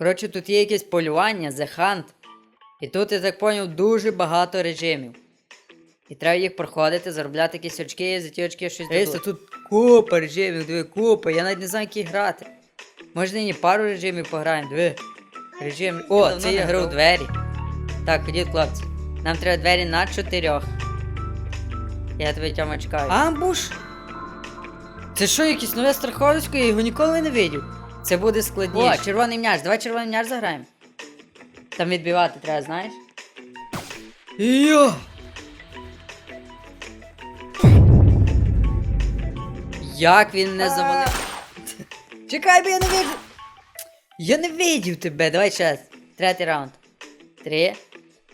Коротше, тут є якесь полювання, The Hunt. І тут, я так поняв, дуже багато режимів. І треба їх проходити, заробляти якісь очки, і за ті очки щось дадуть. тут купа режимів, диви, купа. Я навіть не знаю, які грати. Може нині пару режимів пограємо, диви. Режим. О, це я грав. двері. Так, ходіть, хлопці. Нам треба двері на чотирьох. Я тебе Тьома чекаю. Амбуш? Це що, якесь нове страховисько? Я його ніколи не видів. Це буде складніше. О, червоний м'яч, давай червоний м'яч заграємо. Там відбивати треба, знаєш? Йо! Як він не завалив? Чекай, бо я не видів. Я не видів тебе. Давай ще раз. Третій раунд. Три,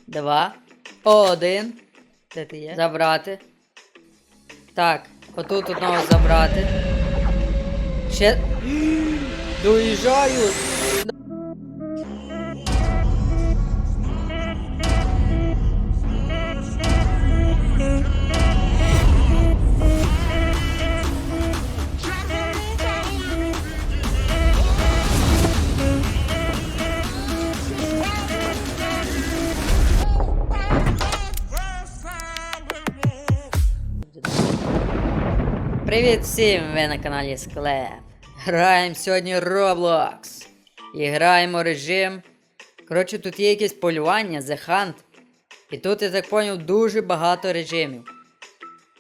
два, один. Де ти є? Забрати. Так, отут одного забрати. Ще. Доїжджаю. Привіт всім! Ви на каналі Склеп. Граємо сьогодні Roblox. І граємо режим. Коротше, тут є якесь полювання, The Hunt. І тут, я так поняв, дуже багато режимів.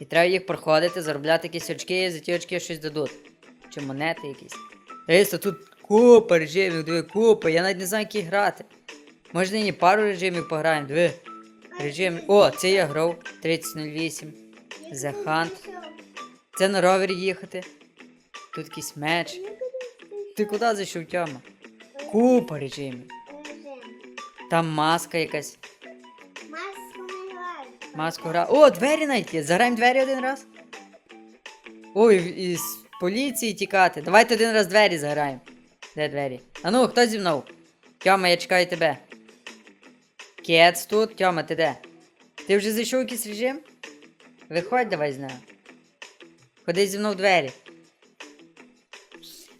І треба їх проходити, заробляти якісь очки, і за ті очки щось дадуть. Чи монети якісь. Дивіться, тут купа режимів, диви, купа. Я навіть не знаю, які грати. Може нині пару режимів пограємо, диви. Режим. О, це я грав 3008. The Hunt. Це на ровері їхати. Тут якийсь меч. Ти куди зайшов, Тьома? Купа режимів. Там маска якась. Маску гра. О, двері є. Заграємо двері один раз. Ой, із поліції тікати. Давайте один раз двері заграємо. Де двері? А ну, хто зі мною? Тьома, я чекаю тебе. Кец тут. Тьома, ти де? Ти вже зайшов якийсь режим? Виходь давай з нами. Ходи зі мною в двері.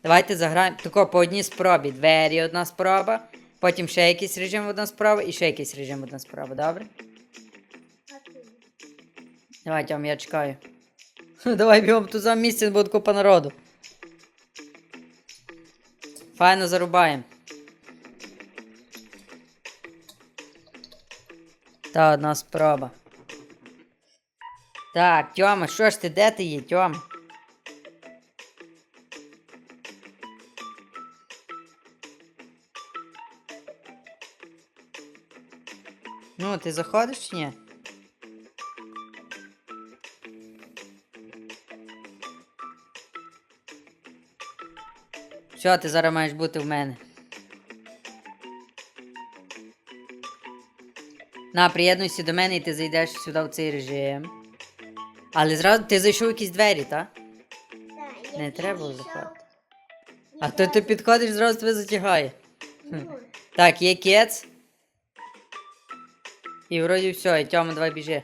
Давайте заграємо тако по одній спробі. Двері одна спроба, потім ще якийсь режим одна спроба і ще якийсь режим одна спроба, добре? Давай, Тьом, я чекаю. Давай бігом тут за місце, буде купа народу. Файно зарубаємо. Та одна спроба. Так, Тьома, що ж ти, де ти є, Тьома? Ти заходиш чи ні? Що, ти зараз маєш бути в мене? На, приєднуйся до мене і ти зайдеш сюди в цей режим. Але зразу ти зайшов в якісь двері, так? Не треба було заходити. А то ти підходиш, зразу тебе затягає. Так, є кец. І вроді все, і Тьома, давай біжи.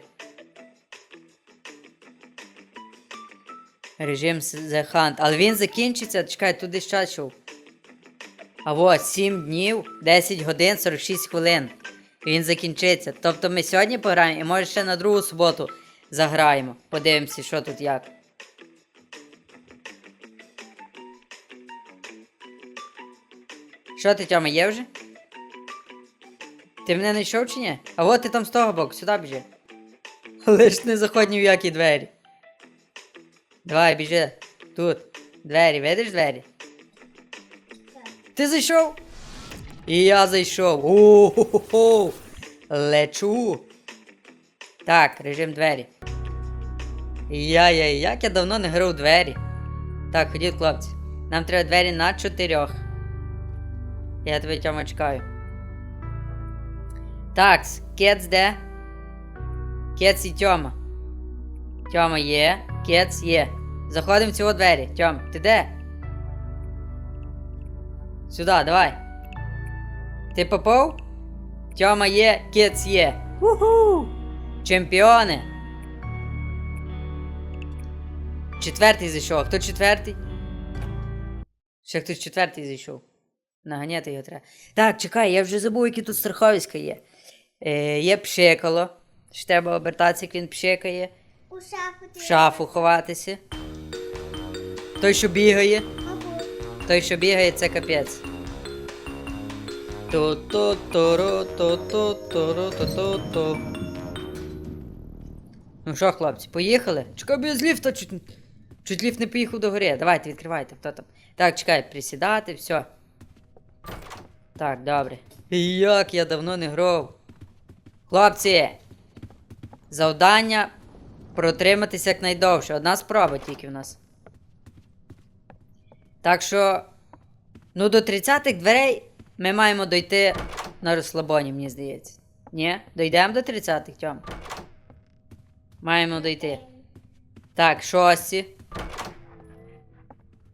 Режим The Hunt. Але він закінчиться, чекай, тут десь йшов. А вот, 7 днів, 10 годин, 46 хвилин. Він закінчиться. Тобто ми сьогодні пограємо і може ще на другу суботу заграємо. Подивимося, що тут як. Що ти, Тьома, є вже? Ти мене знайшов чи ні? А от ти там з того боку, сюди біжи. Але не заходь ні в які двері. Давай, біжи. Тут. Двері, видиш двері? Ти зайшов? І я зайшов. О-хо-хо-хо. Лечу. Так, режим двері. Я-я, як я давно не грав у двері. Так, ходіть, хлопці. Нам треба двері на чотирьох. Я тебе Тьома чекаю. Так, кец де? Кец і Тьома. Тьома є, кец є. Заходимо в цього двері. Тьом, ти де? Сюди, давай. Ти попав? Тьома є, кец є. Уху! Чемпіони! Четвертий зайшов. Хто четвертий? Ще хтось четвертий зайшов. Наганяти його треба. Так, чекай, я вже забув, які тут страховиська є. Е, є пшикало. Що треба обертатися, як він пшикає. У шафу В шафу ховатися. Той, що бігає. Той, що бігає, це капець. Ту-ту-туру-ту-ту-туру-ту-ту-ту. Ну що, хлопці, поїхали? Чекай, без ліфта чуть, чуть ліфт не поїхав до гори. Давайте, відкривайте, хто там. Так, чекай, присідати, все. Так, добре. Як я давно не грав. Хлопці! Завдання протриматися якнайдовше. Одна спроба тільки в нас. Так що, ну до 30-х дверей ми маємо дойти на розслабоні, мені здається. Ні? Дойдемо до 30-х, Тьом? Маємо дойти. Так, шості.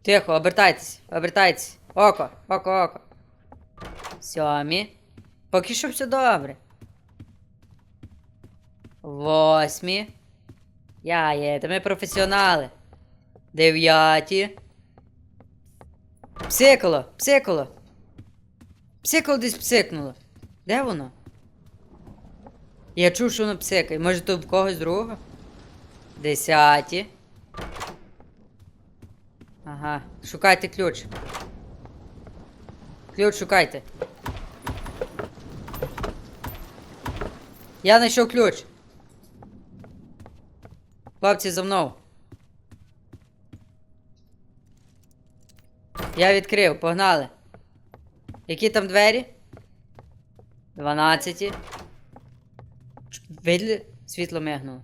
Тихо, обертайтесь, обертайтесь. Око, око, око. Сьомі. Поки що все добре. Восьмі. Я є, та ми професіонали. Дев'яті. Псикало, псикало. Псикало десь псикнуло. Де воно? Я чув, що воно псикає. Може, то в когось другого? Десяті. Ага. Шукайте ключ. Ключ шукайте. Я знайшов ключ. Хлопці, за мною. Я відкрив, погнали. Які там двері? 12. Ч- Видали? Світло мигнуло.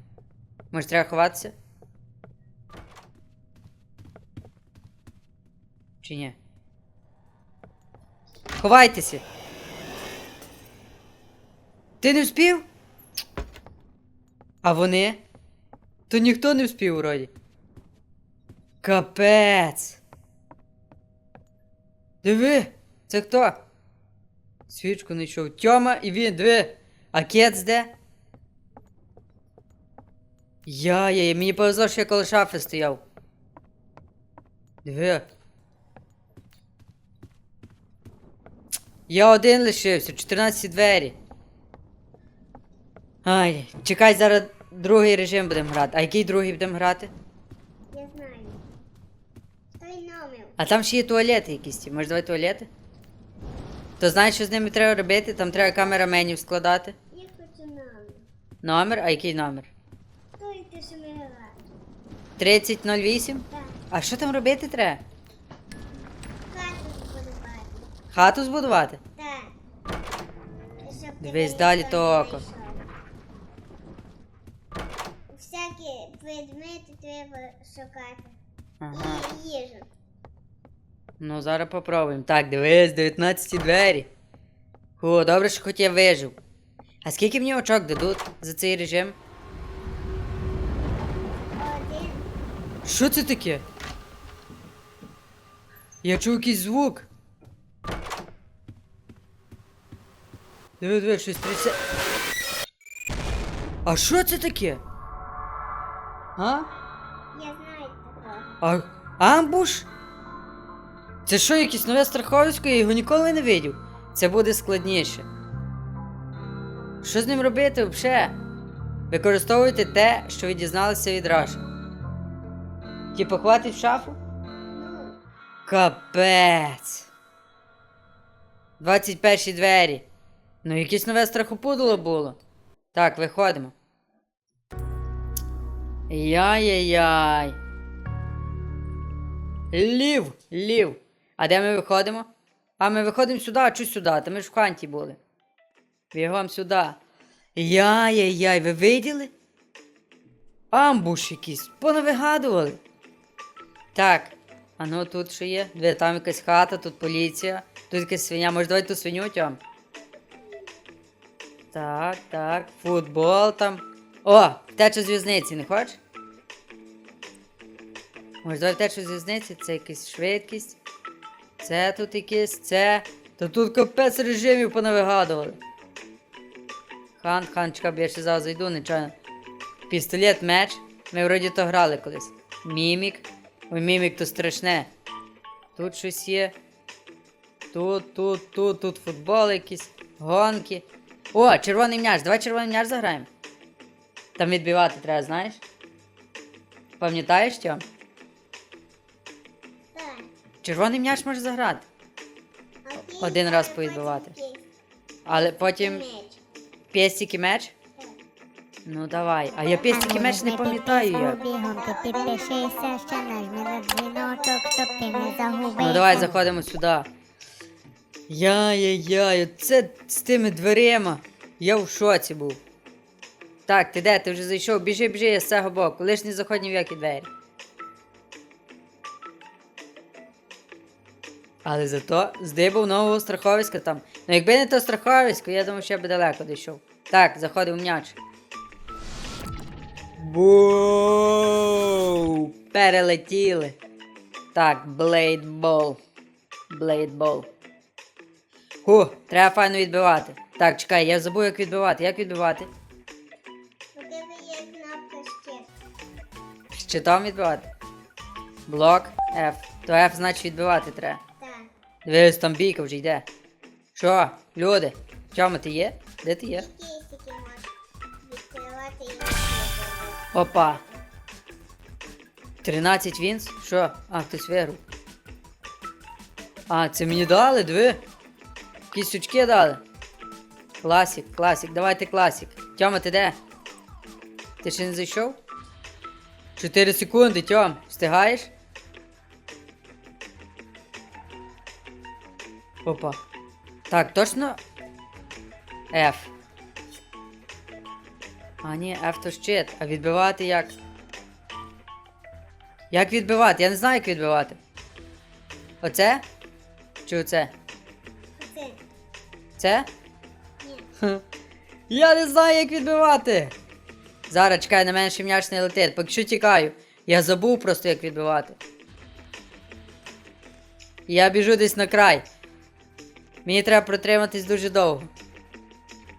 Може, треба ховатися? Чи ні? Ховайтеся! Ти не вспів? А вони? То ніхто не вспів вроді. Капець! Диви, це хто? Свічку знайшов. Тьома і він, диви. А кец де? Я, я, я, мені повезло, що я коло шафи стояв. Диви. Я один лишився, 14 двері. Ай, чекай, зараз другий режим будемо грати. А який другий будемо грати? я знаю. Той номер. А там ще є туалети якісь. ті. Може, давай туалети? То знаєш, що з ними треба робити? Там треба камераменів складати. Я хочу номер. Номер, а який номер? Той ти що ми грати. 3008? Так. А що там робити треба? Хату збудувати. Хату збудувати? Так. Щоб Дивись, далі то око. знайшов. Предмети треба шукати. Ага. І їжу. Ну, зараз попробуємо. Так, дивись, 19 двері. О, добре, що хоч я вижив. А скільки мені очок дадуть за цей режим? Один. Що це таке? Я чув якийсь звук. Диви, диви, щось трясе. А що це таке? А? Я знаю такого. А амбуш? Це що, якесь нове страховисько? Я його ніколи не видів. Це буде складніше. Що з ним робити взагалі? Використовуйте те, що ви дізналися від Раша. Типа хватить в шафу? Ну, Капець. 21 двері. Ну, якесь нове страхопудало було. Так, виходимо. Яй-яй-яй. Лів, лів. А де ми виходимо? А ми виходимо сюди, а чого сюди? Та ми ж в ханті були. Бігом сюди. Яй-яй-яй, ви виділи? Амбуш якийсь, понавигадували. Так, а ну тут що є? Дві, там якась хата, тут поліція, тут якась свиня. Може, давай ту свиню тьом? Так, так, футбол там. О, втеча з в'язниці, не хочеш? Може, давай втеча з в'язниці, це якась швидкість. Це тут якийсь, це. Та тут капець режимів понавигадували. Хан, ханчика, б я ще зараз зайду, нечайно. Пістолет, меч. Ми вроді то грали колись. Мімік. Ой, мімік то страшне. Тут щось є. Тут, тут, тут, тут футбол якийсь, гонки. О, червоний м'яч, давай червоний м'яч заграємо. Там відбивати треба, знаєш? Пам'ятаєш Тьом? Так. Червоний м'яч може заграти. Один раз повідбивати. Але потім Меч. пестик і меч? Ну давай. А я пестик і меч не пам'ятаю як. Ну давай заходимо сюди. Яй-яй-яй, це з тими дверима. Я в шоці був. Так, ти де? Ти вже зайшов? Біжи, біжи, я з цього боку. Лиш не заходь ні в які двері. Але зато здибав нового страховиська там. Ну якби не то страховисько, я думаю, ще би далеко дійшов. Так, заходив м'яч. Боу! Перелетіли. Так, блейдбол. Блейдбол. Ху, треба файно відбивати. Так, чекай, я забув, як відбивати. Як відбивати? Щитом відбивати. Блок F. То F значить відбивати треба. Так. Дивись, там бійка вже йде. Що, люди? Чому ти є? Де ти є? Кейсики відкривати і відкривати. Опа. 13 вінс? Що? А, хтось виграв. А, це мені дали, диви. Якісь сучки дали. Класік, класік, давайте класік. Тьома, ти де? Ти ще не зайшов? 4 секунди, Тьом, встигаєш? Опа. Так, точно? F. А ні, F то щит. А відбивати як? Як відбивати? Я не знаю, як відбивати. Оце? Чи оце? Це. Це? Ні. Я не знаю, як відбивати. Зараз чекай, на мене не летить. Поки що тікаю. Я забув просто, як відбивати. Я біжу десь на край. Мені треба протриматись дуже довго.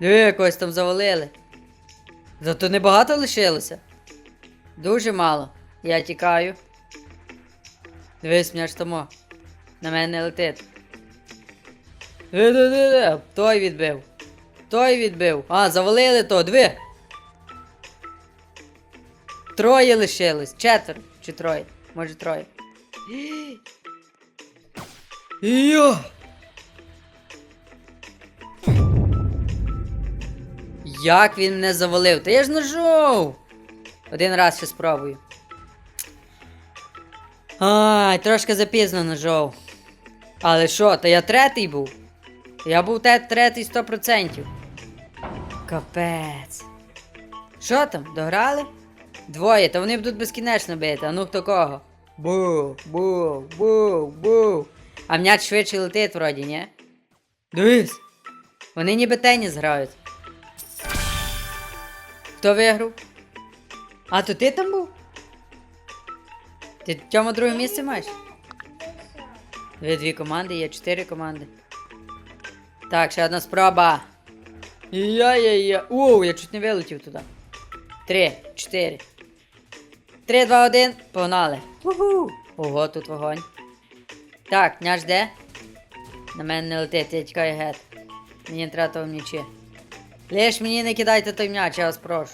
Диви, якось там завалили. Зато небагато лишилося. Дуже мало. Я тікаю. Дивись, м'яч тому. На мене не летить. Диви-диви-диви. Той відбив. Той відбив. А, завалили то, диви. Троє лишилось. Четверо. Чи троє? Може троє. Йо! Як він мене завалив? Та я ж нажов! Один раз ще спробую. Ай, трошки запізно нажов. Але що, то я третій був. Я був те третій 100%. Капець. Що там, дограли? Двоє, то вони будуть безкінечно бити. А ну хто кого? Бу, бу, бу, бу. А м'яч швидше летить вроді, ні? Дивись. Вони ніби теніс грають. Хто виграв? А то ти там був? Ти в цьому друге місце маєш? Дві дві команди, є чотири команди. Так, ще одна спроба. Я-я-я. Оу, я чуть не вилетів туди. Три, чотири. Три, два, один. Погнали. Уху. Ого, тут вогонь. Так, няш де? На мене не летить, я тікаю геть. Мені не треба того м'ячі. Лиш мені не кидайте той м'яч, я вас прошу.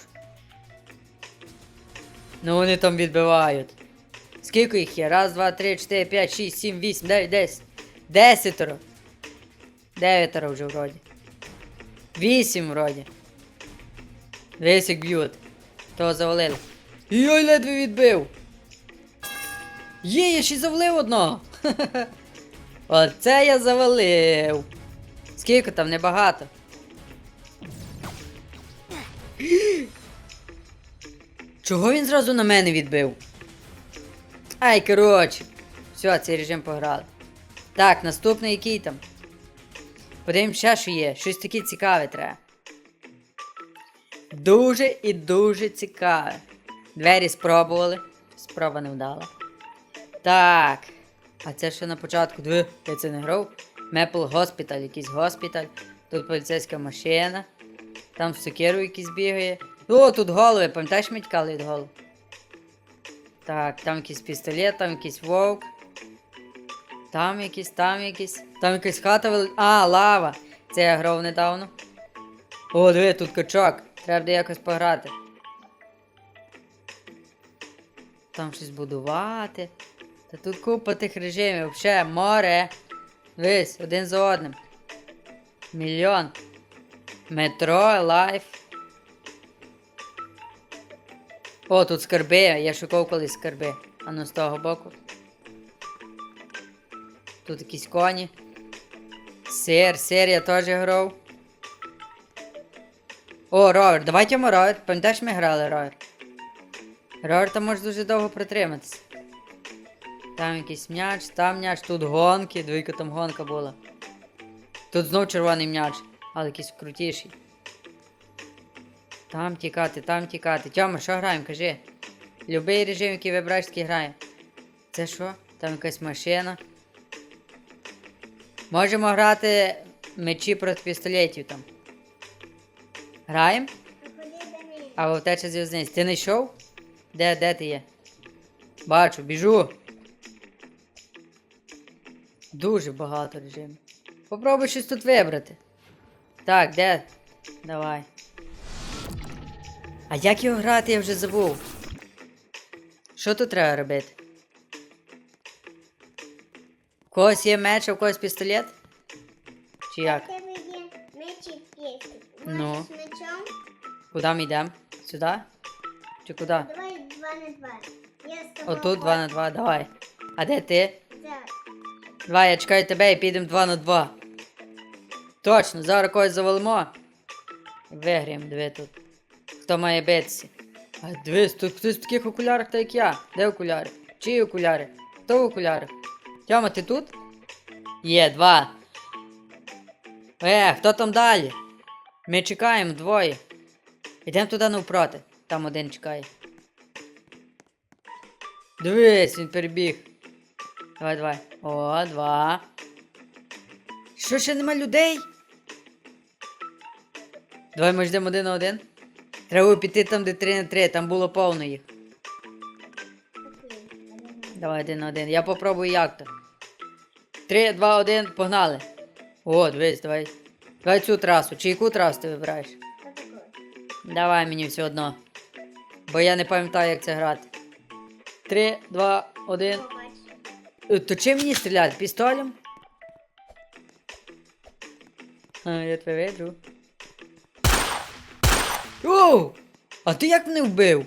Ну вони там відбивають. Скільки їх є? Раз, два, три, чотири, п'ять, шість, сім, вісім, дев'ять, десять. Десятеро. Дев'ятеро вже вроді. Вісім вроді. Як б'ють. Того завалили. Йой, ледве відбив. Є, я ще й завалив одного. Оце я завалив. Скільки там небагато. Чого він зразу на мене відбив? Ай, коротше. Все, цей режим пограли. Так, наступний який там. Подивимось ще, що є. Щось таке цікаве треба. Дуже і дуже цікаве. Двері спробували. Спроба не вдала. Так. А це ще на початку. Диви, я це не грав. Мепл госпіталь, якийсь госпіталь. Тут поліцейська машина. Там в сокиру якийсь бігає. О, тут голови, пам'ятаєш, ми від голов? Так, там якийсь пістолет, там якийсь вовк. Там якийсь, там якийсь. Там якась хата вели... А, лава. Це я грав недавно. О, диви, тут качок. Треба якось пограти. Там щось будувати. Та тут купа тих режимів. Взагалі, море. Дивись, один за одним. Мільйон. Метро, лайф. О, тут скарби. Я шукав колись скарби. А ну з того боку. Тут якісь коні. Сир, сир я теж грав. О, ровер, давайте ми ровер. Пам'ятаєш, ми грали ровер? Ровер там може дуже довго протриматися. Там якийсь м'яч, там м'яч, тут гонки, двійка там гонка була. Тут знов червоний м'яч, але якийсь крутіший. Там тікати, там тікати. Тьома, що граємо, кажи. Любий режим, який вибираєш, такий грає. Це що? Там якась машина. Можемо грати мечі проти пістолетів там. Граємо? А куди до мене? А втеча з. Ти не йшов? Де, де ти є? Бачу, біжу. Дуже багато режимів. Попробуй щось тут вибрати. Так, де? Давай. А як його грати, я вже забув. Що тут треба робити? У когось є меч, а у когось пістолет? Чи У як? тебе є. Ну. Куди ми йдемо? Сюди? Чи куди? Давай на два. Я з тобою. Отут 2 на 2, давай. А де ти? Так. Давай, я чекаю тебе і підемо 2 на 2. Точно, зараз когось завалимо. Виграємо, диви тут. Хто має битися? А дивись, тут хтось в таких окулярах, так як я. Де окуляри? Чиї окуляри? Хто в окулярах? Тьома, ти тут? Є, два. Е, хто там далі? Ми чекаємо двоє. Йдемо туди навпроти. Там один чекає. Дивись, він перебіг. Давай, давай. О, два. Що ще нема людей? Давай ми ждемо один на один. Треба піти там, де 3 на 3, там було повно їх. Давай один на один. Я попробую як то. 3, 2, 1, погнали. О, дивись, давай. Давай цю трасу. Чи яку трасу ти вибираєш? Давай мені все одно. Бо я не пам'ятаю, як це грати. 3, 2, 1. Побач. Е, То чим мені стріляти? Пістолем? А, я тебе виджу. Оу! А ти як мене вбив?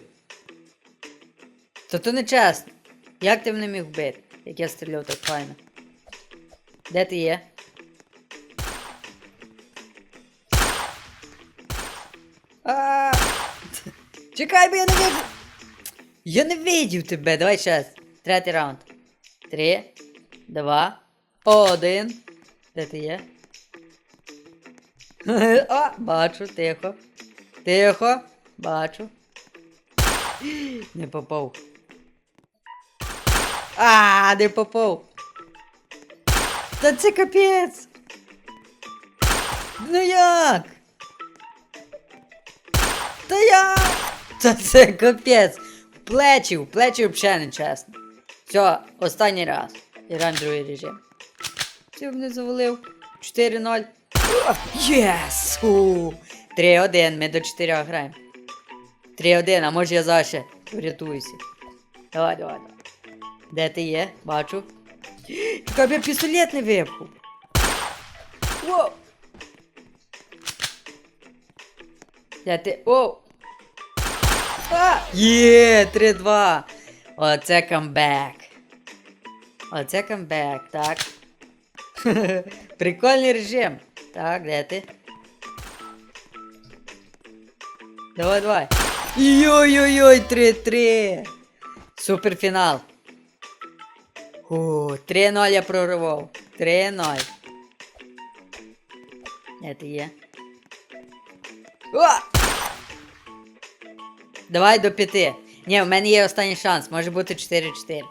Та то не чесно. Як ти мене міг вбити? Як я стріляв так файно. Де ти є? А! Чекай, бо я не видів. Я не видів тебе. Давай ще раз. Третій раунд. Три, два, один. Де ти є? О, бачу, тихо. Тихо. Бачу. Не попав. А, не попав. Та це капець. Ну як? Та я. Та це капець. В Плечі, в плечі взагалі не чесно. Все, останній раз. Граємо другий режим. Ти мене завалив. 4-0. Єс! У! 3-1, ми до 4 граємо. 3-1, а може я зараз ще врятуюся. Давай, давай, давай. Де ти є? Бачу. Чекай, я пістолет не випхав. Воу! Де ти? Оу! А! Є, 3-2. Оце камбек. Оце камбек, так. Прикольний режим. Так, де ти? Давай, давай. Йой-йой-йой, 3-3. Суперфінал. О, 3-0 я проривав. 3-0. Де ти є? О! Давай до п'яти. Ні, в мене є останній шанс. Може бути 4-4.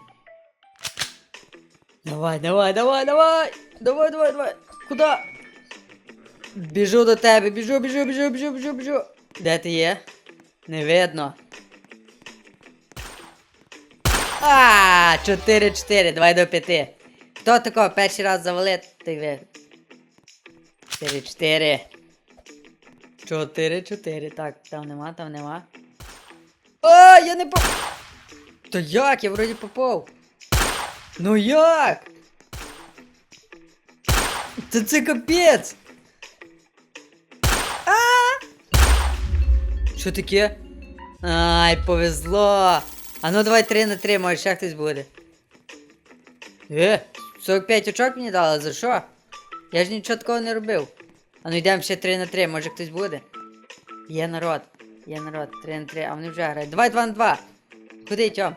Давай, давай, давай, давай! Давай, давай, давай! Куда? Біжу до тебе, біжу, біжу, біжу, біжу, біжу, біжу. Де ти є? Не видно. А, 4-4, давай до 5. Хто такого перший раз завалить? той виграв. 4-4. 4-4. Так, там нема, там нема. А, я не по. То як? Я вроді попав. Ну як? Та це капець. А! Що таке? Ай, повезло. А ну давай 3 на 3, може ще хтось буде. Е, 45 очок мені дали, за що? Я ж нічого такого не робив. А ну йдемо ще 3 на 3, може хтось буде. Є народ, є народ, 3 на 3, а вони вже грають. Давай 2 на 2. Куди, Тьом?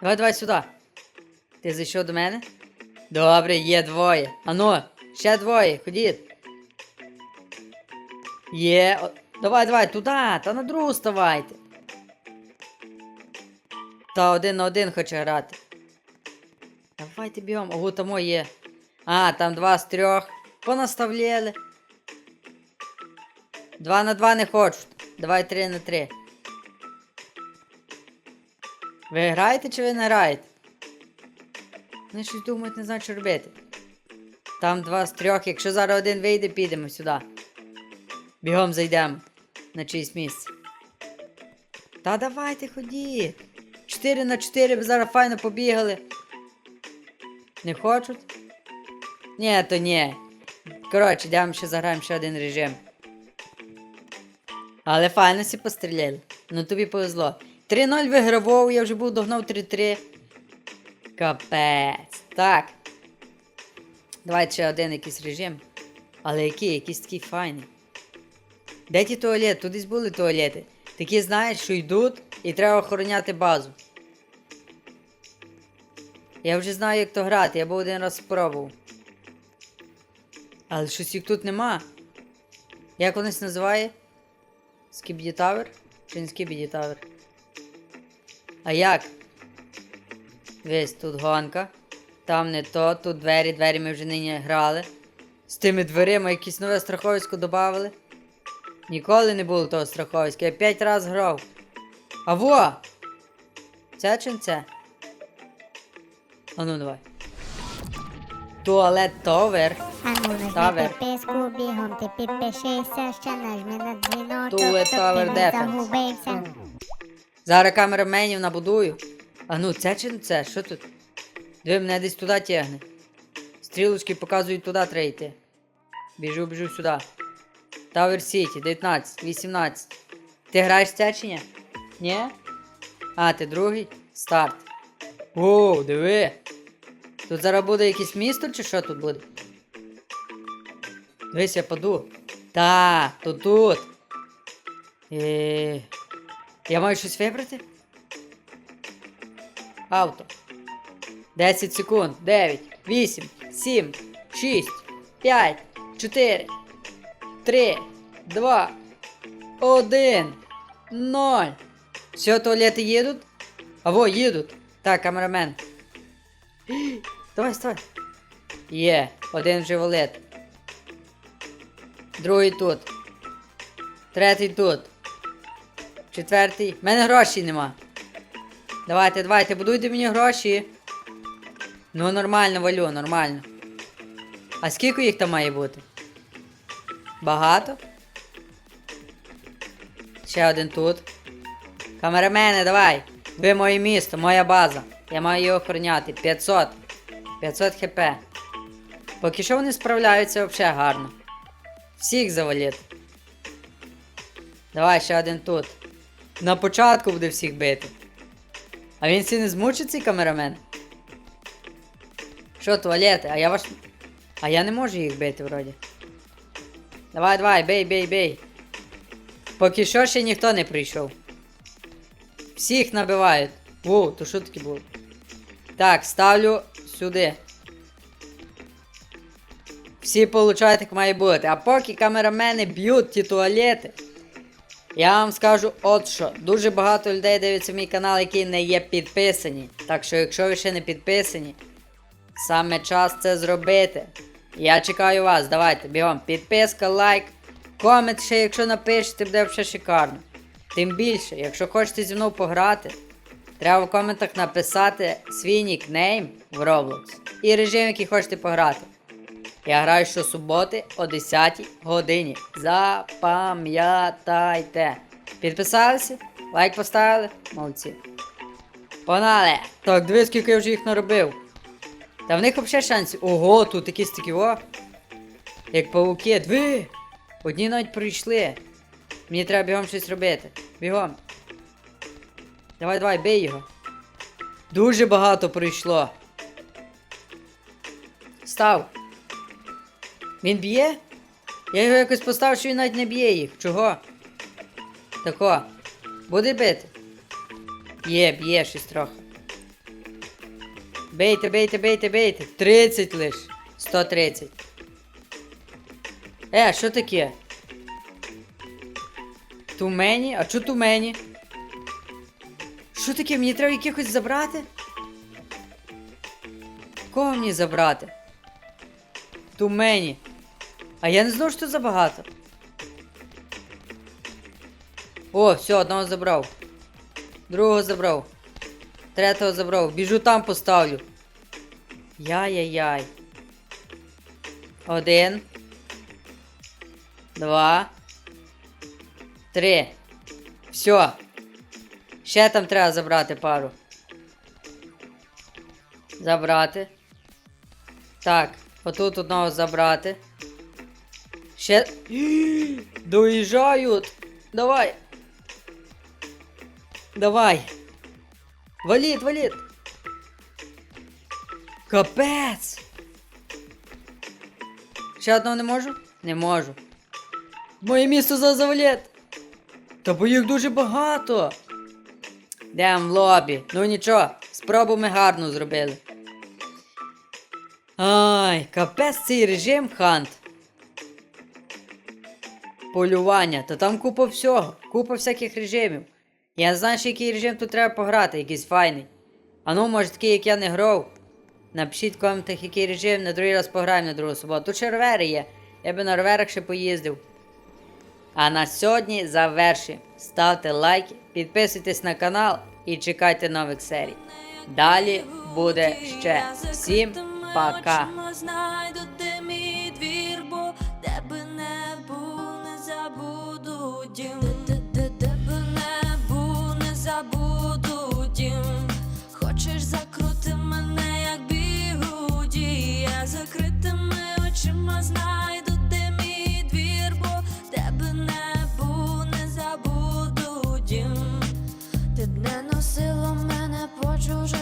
Давай, давай сюди. Ти зайшов до мене? Добре, є двоє. Ану, ще двоє, ходіть. Є. Давай, давай, туди, та на другу ставайте. Та один на один хоче грати. Давайте бігом. Ого, там є. А, там два з трьох. Понаставляли. Два на два не хочуть. Давай три на три. Ви граєте чи ви не граєте? Вони щось думають, не знають, що робити. Там два з трьох. Якщо зараз один вийде, підемо сюди. Бігом зайдемо на чиїсь місце. Та давайте ходіть. 4 на 4 б зараз файно побігали. Не хочуть? Ні, то ні. Коротше, йдемо ще заграємо ще один режим. Але файно всі постріляли. Ну тобі повезло. 3-0 вигравав, я вже був догнав 3-3. Капець. Так. Давайте ще один якийсь режим. Але який? Якийсь такий файний. Де ті туалети? Тут були туалети. Такі знаєш, що йдуть і треба охороняти базу. Я вже знаю, як то грати, я був один раз спробував. Але щось їх тут нема. Як воно називає? Скібіді Тавер? Чи не Скібіді Тавер? А як? Весь тут гонка. Там не то, тут двері, двері ми вже нині грали. З тими дверима якісь нове страховисько додавали. Ніколи не було того страховиська, я п'ять раз грав. А во! Це чи не це? А ну давай. Туалет товер. А ну нажми Тавер. підписку, бігом ти підпишися, ще нажми на дзвіночок, Туалет щоб Тавер не Defense. загубився. Зараз камераменів набудую. А ну, це чи не це? Що тут? Диви, мене десь туди тягне. Стрілочки показують туди треба йти. Біжу, біжу сюди. Тавер Сіті, 19, 18. Ти граєш в це чи ні? Ні? А, ти другий? Старт. О, диви. Тут зараз буде якесь місто чи що тут буде? Дивись, я паду. Та, то тут. Е, я маю щось вибрати? Авто. 10 секунд. 9, 8, 7, 6, 5, 4, 3, 2, 1, 0. Все, туалети їдуть? А во, їдуть. Так, камерамен. Давай, вставай. Є, один вже валет. Другий тут. Третій тут. Четвертий. В мене грошей нема. Давайте, давайте, будуйте мені гроші. Ну, нормально валю, нормально. А скільки їх там має бути? Багато? Ще один тут. Камерамени, давай. Ви моє місто, моя база. Я маю її охороняти. 500. 500 хп. Поки що вони справляються взагалі гарно. Всіх завалити. Давай ще один тут. На початку буде всіх бити. А він всі не змучить цей камерамен? Що, туалети? А я ваш. А я не можу їх бити вроді. Давай, давай, бей, бей, бей. Поки що ще ніхто не прийшов. Всіх набивають. Воу, то що таке було? Так, ставлю сюди. Всі получають, як має бути. А поки камерамени б'ють ті туалети. Я вам скажу от що. Дуже багато людей дивиться мій канал, які не є підписані. Так що, якщо ви ще не підписані, саме час це зробити. Я чекаю вас, давайте, бігом. Підписка, лайк, комент ще, якщо напишете, буде вже шикарно. Тим більше, якщо хочете зі мною пограти, треба в коментах написати свій нікнейм в Roblox і режим, який хочете пограти. Я граю щосуботи о 10 годині. Запам'ятайте. Підписалися? Лайк поставили? Молодці. Погнали! Так, дивись, скільки я вже їх наробив. Та в них взагалі шансів. Ого, тут такі стільки о. Як пауки. Диви! Одні навіть прийшли. Мені треба бігом щось робити. Бігом. Давай, давай, бий його. Дуже багато прийшло. Став. Він б'є? Я його якось поставив, що він навіть не б'є їх. Чого? Тако. Буде бити. Є, б'є щось трохи. Бейте, бейте, бейте, бейте. 30 лиш. 130. Е, що таке? Тумені? А чо тумені? Що таке? Мені треба якихось забрати? Кого мені забрати? Тумені. А я не знав, що забагато. О, все, одного забрав. Другого забрав. Третього забрав. Біжу там поставлю. Яй-яй-яй. Один. Два. Три. Все. Ще там треба забрати пару. Забрати. Так, отут одного забрати. Ще. Доїжджають. Давай. Давай. Валіт, валіт. Капець. Ще одного не можу? Не можу. Моє місто за завалет. Та бо їх дуже багато. Дем в лобі. Ну нічого, спробу ми гарно зробили. Ай, капець цей режим хант. Полювання, та там купа всього, купа всяких режимів. Я не знаю, який режим тут треба пограти, якийсь файний. А ну, може такий, як я не грав. Напишіть в коментах, який режим, на другий раз пограємо на другу суботу. Тут ще ровери є. Я би на роверах ще поїздив. А на сьогодні завершуємо. Ставте лайки, підписуйтесь на канал і чекайте нових серій. Далі буде ще. Всім пока! 就是